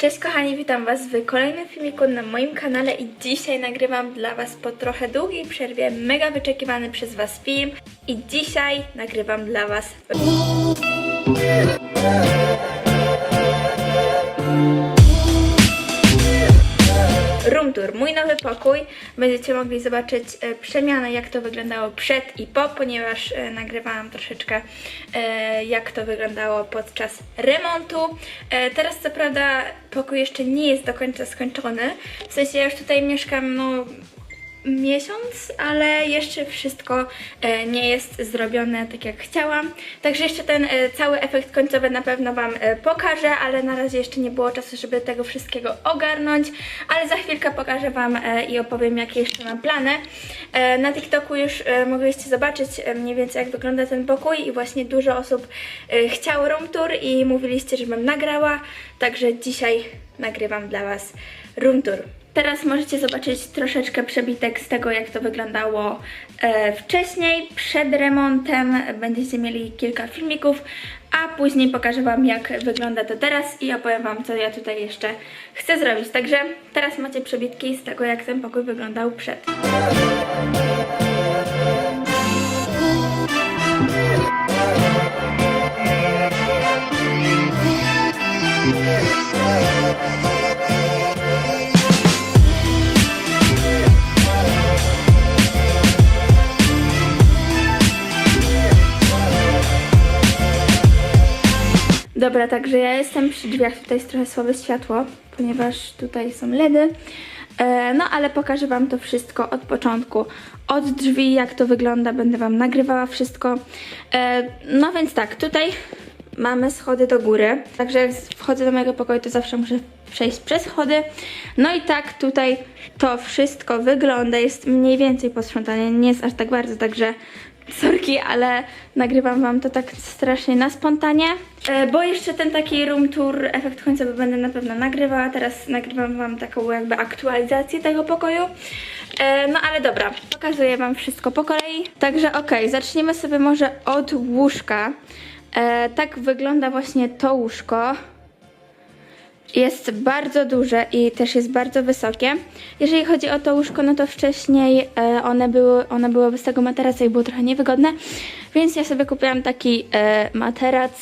Cześć kochani, witam Was w kolejnym filmiku na moim kanale i dzisiaj nagrywam dla Was po trochę długiej przerwie mega wyczekiwany przez Was film i dzisiaj nagrywam dla Was mój nowy pokój. Będziecie mogli zobaczyć e, przemianę, jak to wyglądało przed i po, ponieważ e, nagrywałam troszeczkę e, jak to wyglądało podczas remontu. Teraz co prawda pokój jeszcze nie jest do końca skończony, w sensie ja już tutaj mieszkam no miesiąc, ale jeszcze wszystko e, nie jest zrobione tak jak chciałam. Także jeszcze ten e, cały efekt końcowy na pewno Wam e, pokażę, ale na razie jeszcze nie było czasu, żeby tego wszystkiego ogarnąć, ale za chwilkę pokażę Wam i opowiem jakie jeszcze mam plany. Na TikToku już mogliście zobaczyć mniej więcej jak wygląda ten pokój i właśnie dużo osób chciało room tour i mówiliście, żebym nagrała, także dzisiaj nagrywam dla Was room tour. Teraz możecie zobaczyć troszeczkę przebitek z tego, jak to wyglądało e, wcześniej, przed remontem. Będziecie mieli kilka filmików, a później pokażę Wam, jak wygląda to teraz i opowiem Wam, co ja tutaj jeszcze chcę zrobić. Także teraz macie przebitki z tego, jak ten pokój wyglądał przed. Dobra, także ja jestem przy drzwiach, tutaj jest trochę słabe światło, ponieważ tutaj są LEDy. E, no ale pokażę Wam to wszystko od początku, od drzwi, jak to wygląda, będę Wam nagrywała wszystko. E, no więc tak, tutaj mamy schody do góry, także jak wchodzę do mojego pokoju, to zawsze muszę przejść przez schody. No i tak tutaj to wszystko wygląda, jest mniej więcej posprzątane, nie jest aż tak bardzo, także sorki, ale nagrywam wam to tak strasznie na spontanie, e, bo jeszcze ten taki room tour, efekt końcowy będę na pewno nagrywała, teraz nagrywam wam taką jakby aktualizację tego pokoju. E, No ale dobra, pokazuję wam wszystko po kolei. Także okej, zaczniemy sobie może od łóżka. E, Tak wygląda właśnie to łóżko. Jest bardzo duże i też jest bardzo wysokie. Jeżeli chodzi o to łóżko, no to wcześniej e, one, były, one były z tego materaca i było trochę niewygodne, więc ja sobie kupiłam taki e, materac,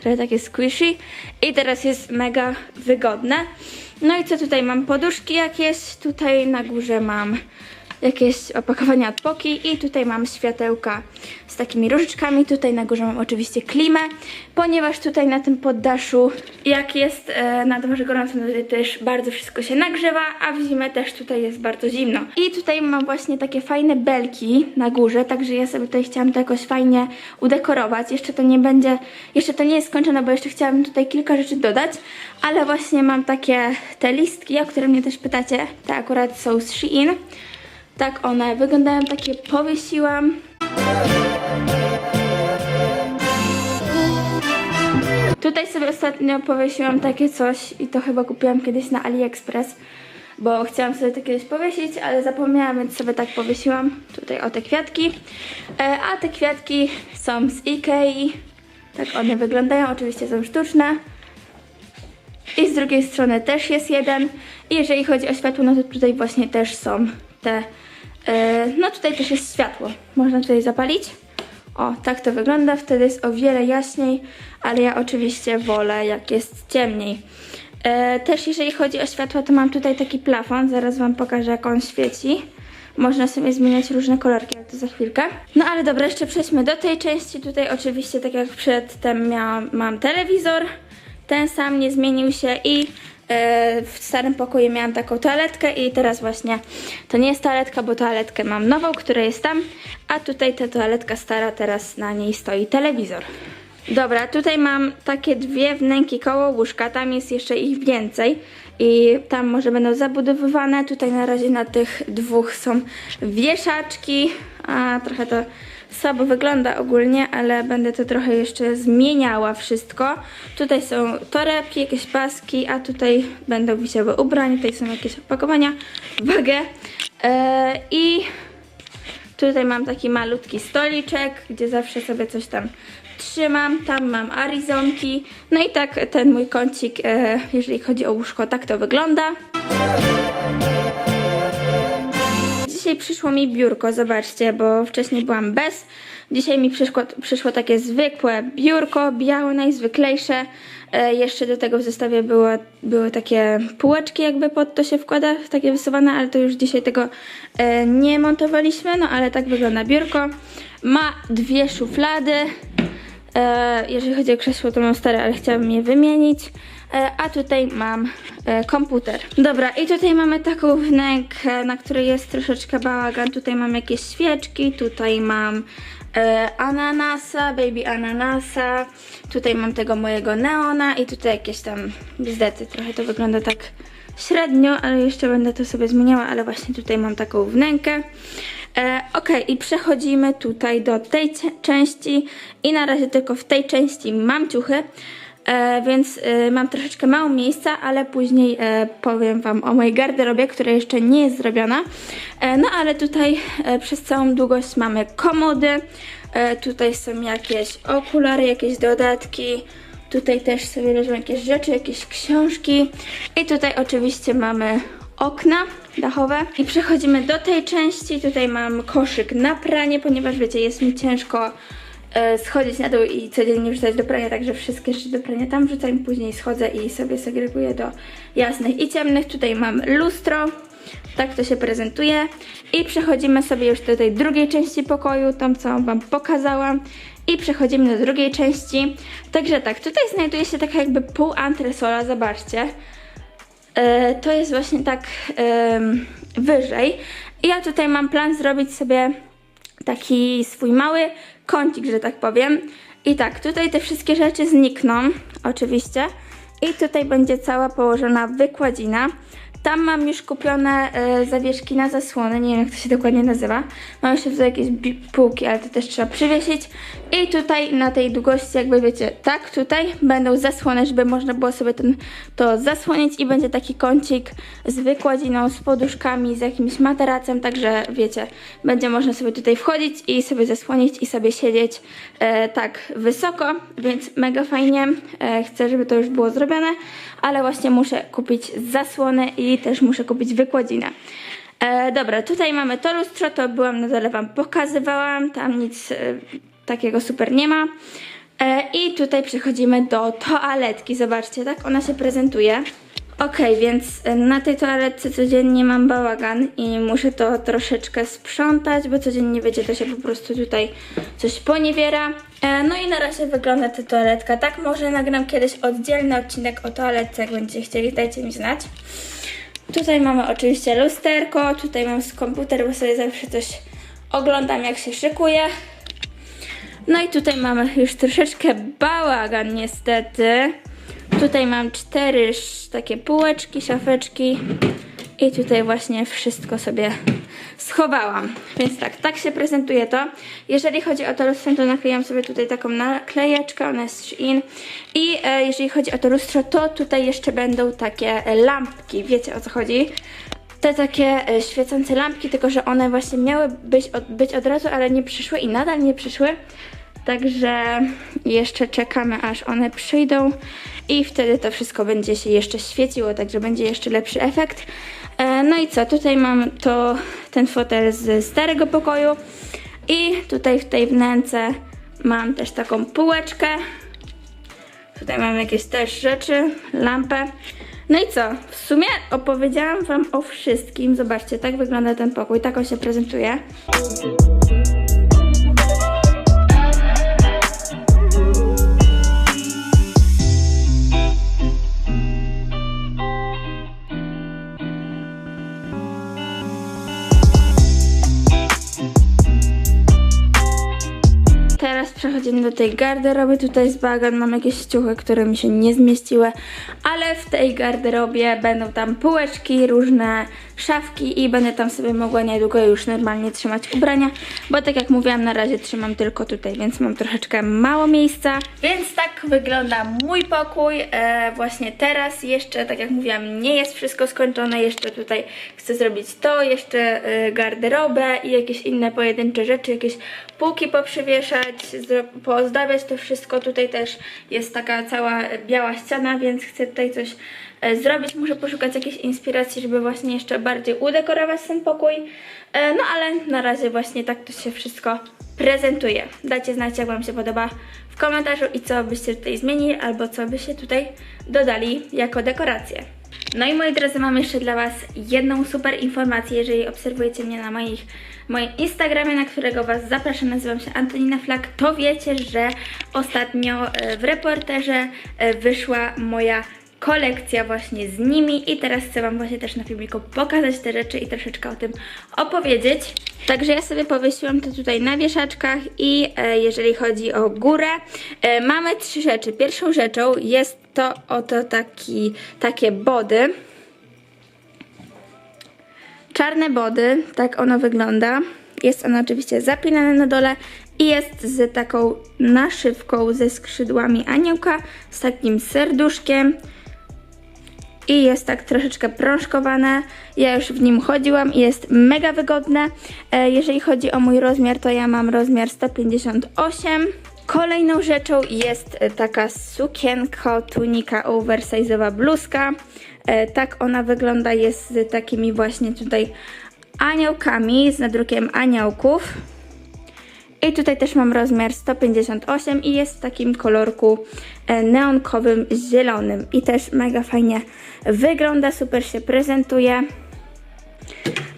trochę takie squishy i teraz jest mega wygodne. No i co tutaj mam? Poduszki jakieś, tutaj na górze mam jakieś opakowania od Poki i tutaj mam światełka z takimi różyczkami. Tutaj na górze mam oczywiście klimę, ponieważ tutaj na tym poddaszu, jak jest e, na dworze gorąco, to też bardzo wszystko się nagrzewa, a w zimę też tutaj jest bardzo zimno. I tutaj mam właśnie takie fajne belki na górze, także ja sobie tutaj chciałam to jakoś fajnie udekorować. Jeszcze to nie będzie, jeszcze to nie jest skończone, bo jeszcze chciałabym tutaj kilka rzeczy dodać, ale właśnie mam takie te listki, o które mnie też pytacie, te akurat są z Shein. Tak one wyglądają, takie powiesiłam. Tutaj sobie ostatnio powiesiłam takie coś i to chyba kupiłam kiedyś na AliExpress, bo chciałam sobie to kiedyś powiesić, ale zapomniałam, więc sobie tak powiesiłam tutaj o te kwiatki. E, a te kwiatki są z Ikei. Tak one wyglądają, oczywiście są sztuczne. I z drugiej strony też jest jeden. I jeżeli chodzi o światło, no to tutaj właśnie też są te. e, no tutaj też jest światło. Można tutaj zapalić. O, tak to wygląda. Wtedy jest o wiele jaśniej, ale ja oczywiście wolę, jak jest ciemniej. E, też jeżeli chodzi o światło, to mam tutaj taki plafon. Zaraz Wam pokażę, jak on świeci. Można sobie zmieniać różne kolorki, ale to za chwilkę. No ale dobra, jeszcze przejdźmy do tej części. Tutaj oczywiście, tak jak przedtem miałam, mam telewizor. Ten sam nie zmienił się i w starym pokoju miałam taką toaletkę i teraz właśnie to nie jest toaletka, bo toaletkę mam nową, która jest tam, a tutaj ta toaletka stara, teraz na niej stoi telewizor. Dobra, tutaj mam takie dwie wnęki koło łóżka, tam jest jeszcze ich więcej i tam może będą zabudowywane. Tutaj na razie na tych dwóch są wieszaczki, a trochę to słabo wygląda ogólnie, ale będę to trochę jeszcze zmieniała wszystko. Tutaj są torebki, jakieś paski, a tutaj będą wisiały ubrania, tutaj są jakieś opakowania, wagę eee, i Tutaj mam taki malutki stoliczek, gdzie zawsze sobie coś tam trzymam, tam mam Arizonki. No i tak ten mój kącik, e, jeżeli chodzi o łóżko, tak to wygląda. Dzisiaj przyszło mi biurko, zobaczcie, bo wcześniej byłam bez. Dzisiaj mi przyszło, przyszło takie zwykłe biurko, białe, najzwyklejsze. E, jeszcze do tego w zestawie było, były takie półeczki, jakby pod to się wkłada, takie wysuwane, ale to już dzisiaj tego e, nie montowaliśmy, no ale tak wygląda biurko. Ma dwie szuflady. E, jeżeli chodzi o krzesło, to mam stare, ale chciałabym je wymienić. E, a tutaj mam e, komputer. Dobra, i tutaj mamy taką wnękę, na której jest troszeczkę bałagan. Tutaj mam jakieś świeczki, tutaj mam e, ananasa, baby ananasa. Tutaj mam tego mojego neona i tutaj jakieś tam bzdety. Trochę to wygląda tak średnio, ale jeszcze będę to sobie zmieniała, ale właśnie tutaj mam taką wnękę. E, ok, i przechodzimy tutaj do tej części i na razie tylko w tej części mam ciuchy, e, więc e, mam troszeczkę mało miejsca, ale później e, powiem Wam o mojej garderobie, która jeszcze nie jest zrobiona. No ale tutaj przez całą długość mamy komody, tutaj są jakieś okulary, jakieś dodatki, Tutaj też sobie leżą jakieś rzeczy, jakieś książki. I tutaj oczywiście mamy okna dachowe. I przechodzimy do tej części. Tutaj mam koszyk na pranie, ponieważ wiecie, jest mi ciężko schodzić na dół i codziennie wrzucać do prania, także wszystkie rzeczy do prania tam wrzucam, później schodzę i sobie segreguję do jasnych i ciemnych. Tutaj mam lustro. Tak to się prezentuje. I przechodzimy sobie już do tej drugiej części pokoju, tą co Wam pokazałam. I przechodzimy do drugiej części. Także tak, tutaj znajduje się taka jakby pół antresola, zobaczcie. E, to jest właśnie tak wyżej. I ja tutaj mam plan zrobić sobie taki swój mały kącik, że tak powiem. I tak, tutaj te wszystkie rzeczy znikną, oczywiście. I tutaj będzie cała położona wykładzina. Tam mam już kupione e, zawieszki na zasłony, nie wiem jak to się dokładnie nazywa. Mam jeszcze tutaj jakieś półki, ale to też trzeba przywiesić. I tutaj na tej długości, jakby wiecie, tak, tutaj będą zasłony, żeby można było sobie ten, to zasłonić i będzie taki kącik z wykładziną, z poduszkami, z jakimś materacem, także wiecie, będzie można sobie tutaj wchodzić i sobie zasłonić i sobie siedzieć e, tak wysoko, więc mega fajnie. E, chcę, żeby to już było zrobione, ale właśnie muszę kupić zasłonę i też muszę kupić wykładzinę. E, dobra, tutaj mamy to lustro, to byłam na dole wam pokazywałam, tam nic e, takiego super nie ma. E, I tutaj przechodzimy do toaletki, zobaczcie, tak ona się prezentuje. Okej, więc e, na tej toaletce codziennie mam bałagan i muszę to troszeczkę sprzątać, bo codziennie wiecie, to się po prostu tutaj coś poniewiera. E, no i na razie wygląda ta toaletka tak. Może nagram kiedyś oddzielny odcinek o toaletce, jak będziecie chcieli, dajcie mi znać. Tutaj mamy oczywiście lusterko, tutaj mam komputer, bo sobie zawsze coś oglądam jak się szykuje. No i tutaj mamy już troszeczkę bałagan niestety. Tutaj mam cztery takie półeczki, szafeczki i tutaj właśnie wszystko sobie schowałam. Więc tak, tak się prezentuje to. Jeżeli chodzi o to lustro, to naklejam sobie tutaj taką naklejeczkę, ona jest Shein. I e, jeżeli chodzi o to lustro, to tutaj jeszcze będą takie lampki, wiecie o co chodzi. Te takie e, świecące lampki, tylko że one właśnie miały być od, być od razu, ale nie przyszły i nadal nie przyszły. Także jeszcze czekamy aż one przyjdą i wtedy to wszystko będzie się jeszcze świeciło, także będzie jeszcze lepszy efekt. E, No i co, tutaj mam to ten fotel z starego pokoju i tutaj w tej wnęce mam też taką półeczkę. Tutaj mam jakieś też rzeczy, lampę. No i co? W sumie opowiedziałam Wam o wszystkim. Zobaczcie, tak wygląda ten pokój, tak on się prezentuje. Przechodzimy do tej garderoby. Tutaj jest bagan, mam jakieś ciuchy, które mi się nie zmieściły, ale w tej garderobie będą tam półeczki, różne szafki i będę tam sobie mogła niedługo już normalnie trzymać ubrania, bo tak jak mówiłam, na razie trzymam tylko tutaj, więc mam troszeczkę mało miejsca. Więc tak wygląda mój pokój. E, właśnie teraz jeszcze, tak jak mówiłam, nie jest wszystko skończone. Jeszcze tutaj chcę zrobić to, jeszcze e, garderobę i jakieś inne pojedyncze rzeczy, jakieś półki poprzywieszać, poozdabiać to wszystko. Tutaj też jest taka cała biała ściana, więc chcę tutaj coś e, zrobić. Muszę poszukać jakiejś inspiracji, żeby właśnie jeszcze bardziej udekorować ten pokój. E, no ale na razie właśnie tak to się wszystko prezentuje. Dajcie znać, jak Wam się podoba w komentarzu i co byście tutaj zmienili, albo co byście tutaj dodali jako dekorację. No i moi drodzy, mam jeszcze dla Was jedną super informację, jeżeli obserwujecie mnie na moich, moim Instagramie, na którego Was zapraszam, nazywam się Antonina Flak, to wiecie, że ostatnio e, w reporterze e, wyszła moja kolekcja właśnie z nimi i teraz chcę Wam właśnie też na filmiku pokazać te rzeczy i troszeczkę o tym opowiedzieć. Także ja sobie powiesiłam to tutaj na wieszaczkach i e, jeżeli chodzi o górę, e, mamy trzy rzeczy. Pierwszą rzeczą jest to oto taki, takie body. Czarne body, tak ono wygląda. Jest ono oczywiście zapinane na dole i jest z taką naszywką ze skrzydłami aniołka, z takim serduszkiem i jest tak troszeczkę prążkowane. Ja już w nim chodziłam i jest mega wygodne. E, jeżeli chodzi o mój rozmiar, to ja mam rozmiar 158. Kolejną rzeczą jest taka sukienko, tunika oversize'owa bluzka. E, tak ona wygląda, jest z takimi właśnie tutaj aniołkami, z nadrukiem aniołków. I tutaj też mam rozmiar 158 i jest w takim kolorku e, neonkowym zielonym. I też mega fajnie wygląda, super się prezentuje.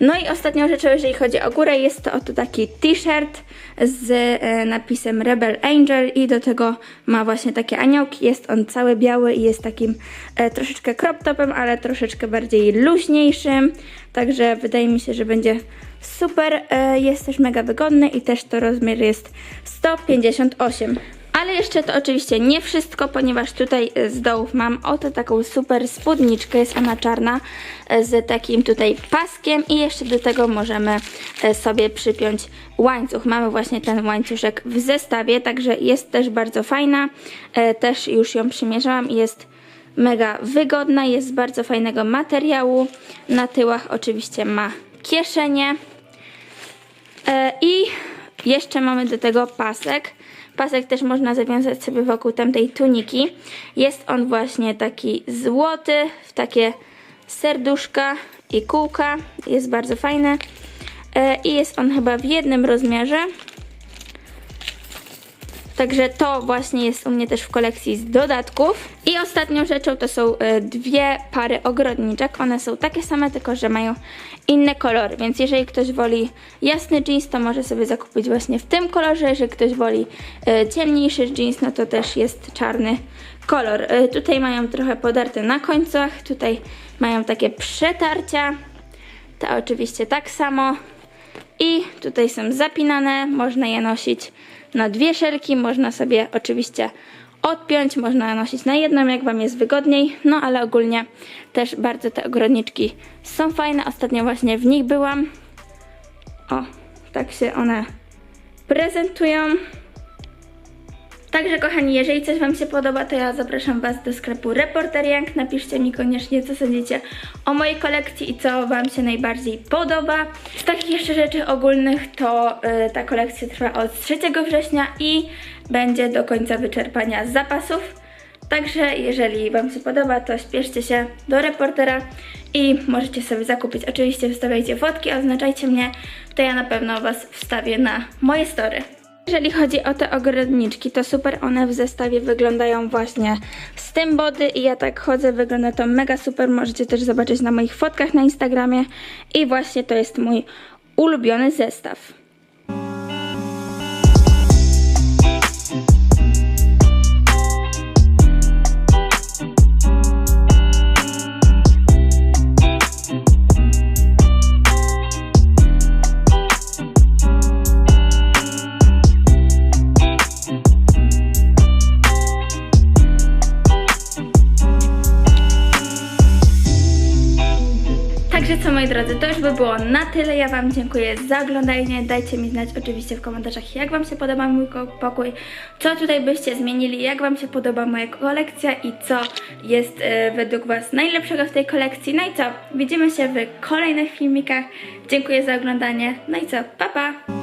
No i ostatnią rzeczą, jeżeli chodzi o górę, jest to oto taki t-shirt z e, napisem Rebel Angel i do tego ma właśnie takie aniołki. Jest on cały biały i jest takim e, troszeczkę crop topem, ale troszeczkę bardziej luźniejszym. Także wydaje mi się, że będzie super. E, jest też mega wygodny i też to rozmiar jest 158. Ale jeszcze to oczywiście nie wszystko, ponieważ tutaj e, z dołów mam oto taką super spódniczkę, jest ona czarna e, z takim tutaj paskiem i jeszcze do tego możemy e, sobie przypiąć łańcuch. Mamy właśnie ten łańcuszek w zestawie, także jest też bardzo fajna. Też już ją przymierzałam i jest mega wygodna, jest z bardzo fajnego materiału. Na tyłach oczywiście ma kieszenie. I jeszcze mamy do tego pasek. Pasek też można zawiązać sobie wokół tamtej tuniki. Jest on właśnie taki złoty, w takie serduszka i kółka. Jest bardzo fajny. E, I jest on chyba w jednym rozmiarze. Także to właśnie jest u mnie też w kolekcji z dodatków. I ostatnią rzeczą to są e, dwie pary ogrodniczek. One są takie same, tylko że mają inne kolory. Więc jeżeli ktoś woli jasny jeans, to może sobie zakupić właśnie w tym kolorze. Jeżeli ktoś woli e, ciemniejszy jeans, no to też jest czarny kolor. E, Tutaj mają trochę podarte na końcach. Tutaj mają takie przetarcia. Te oczywiście tak samo. I tutaj są zapinane, można je nosić na dwie szelki, można sobie oczywiście odpiąć, można nosić na jedną, jak Wam jest wygodniej, no ale ogólnie też bardzo te ogrodniczki są fajne, ostatnio właśnie w nich byłam. O, tak się one prezentują. Także kochani, jeżeli coś Wam się podoba, to ja zapraszam Was do sklepu Reporter Young. Napiszcie mi koniecznie, co sądzicie o mojej kolekcji i co Wam się najbardziej podoba. Z takich jeszcze rzeczy ogólnych, to y, ta kolekcja trwa od 3 września i będzie do końca wyczerpania zapasów. Także jeżeli Wam się podoba, to śpieszcie się do reportera i możecie sobie zakupić. Oczywiście wstawiajcie fotki, oznaczajcie mnie, to ja na pewno Was wstawię na moje story. Jeżeli chodzi o te ogrodniczki, to super one w zestawie wyglądają właśnie z tym body i ja tak chodzę, wygląda to mega super, możecie też zobaczyć na moich fotkach na Instagramie i właśnie to jest mój ulubiony zestaw. By było na tyle. Ja Wam dziękuję za oglądanie. Dajcie mi znać oczywiście w komentarzach, jak Wam się podoba mój pokój, co tutaj byście zmienili, jak Wam się podoba moja kolekcja i co jest e, według Was najlepszego w tej kolekcji. No i co, widzimy się w kolejnych filmikach. Dziękuję za oglądanie. No i co, pa pa!